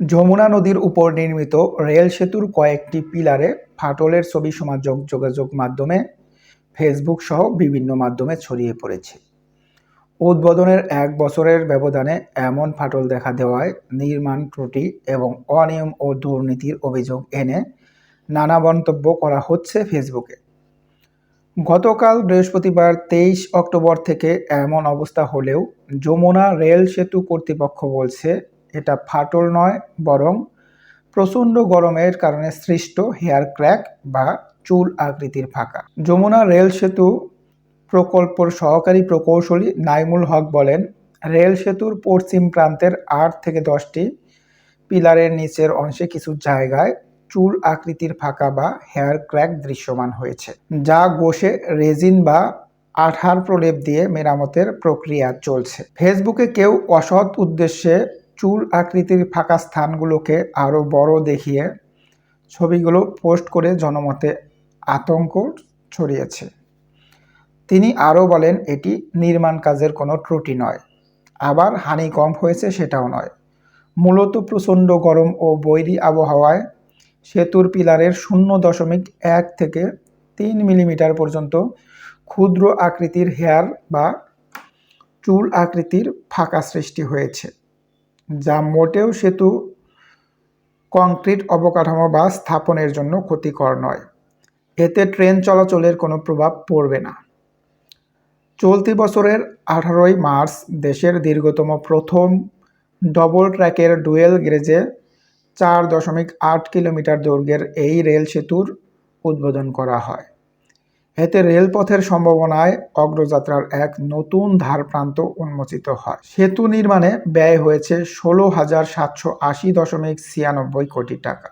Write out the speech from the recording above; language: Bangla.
যমুনা নদীর উপর নির্মিত রেল সেতুর কয়েকটি পিলারে ফাটলের ছবি সমাজ যোগাযোগ মাধ্যমে ফেসবুক সহ বিভিন্ন মাধ্যমে ছড়িয়ে পড়েছে। উদ্বোধনের এক বছরের ব্যবধানে এমন ফাটল দেখা দেওয়ায় নির্মাণ ত্রুটি এবং অনিয়ম ও দুর্নীতির অভিযোগ এনে নানা মন্তব্য করা হচ্ছে ফেসবুকে গতকাল বৃহস্পতিবার তেইশ অক্টোবর থেকে এমন অবস্থা হলেও যমুনা রেল সেতু কর্তৃপক্ষ বলছে এটা ফাটল নয়, বরং প্রচণ্ড গরমের কারণে সৃষ্ট হেয়ার ক্র্যাক বা চুল আকৃতির ফাঁকা। যমুনা রেল সেতু প্রকল্পর সহকারী প্রকৌশলী নাইমুল হক বলেন, রেল সেতুর পশ্চিম প্রান্তের আট থেকে দশটি পিলারের নিচের অংশে কিছু জায়গায় চুল আকৃতির ফাঁকা বা হেয়ার ক্র্যাক দৃশ্যমান হয়েছে, যা গোষে রেজিন বা আঠার প্রলেপ দিয়ে মেরামতের প্রক্রিয়া চলছে। ফেসবুকে কেউ অসৎ উদ্দেশ্যে চুল আকৃতির ফাঁকা স্থানগুলোকে আরও বড় দেখিয়ে ছবিগুলো পোস্ট করে জনমতে আতঙ্ক ছড়িয়েছে। তিনি আরও বলেন, এটি নির্মাণ কাজের কোনো ত্রুটি নয়। আবার হানি কম হয়েছে সেটাও নয়। মূলত প্রচণ্ড গরম ও বৈরী আবহাওয়ায় সেতুর পিলারের শূন্য দশমিক এক থেকে তিন মিলিমিটার পর্যন্ত ক্ষুদ্র আকৃতির হেয়ার বা চুল আকৃতির ফাঁকা সৃষ্টি হয়েছে। যা মোটেও সেতু, কংক্রিট অবকাঠামো বা স্থাপনের জন্য ক্ষতিকর নয়। এতে ট্রেন চলাচলের কোনো প্রভাব পড়বে না। চলতি বছরের আঠারোই মার্চ দেশের দীর্ঘতম প্রথম ডবল ট্র্যাকের ডুয়েল গ্রেজে চার দশমিক আট কিলোমিটার দৈর্ঘ্যের এই রেল সেতুর উদ্বোধন করা হয়। এতে রেলপথের সম্ভাবনায় অগ্রযাত্রার এক নতুন ধার প্রান্ত উন্মোচিত হয়। সেতু নির্মাণে ব্যয় হয়েছে ষোলো হাজার সাতশো আশি দশমিক ছিয়ানব্বই কোটি টাকা।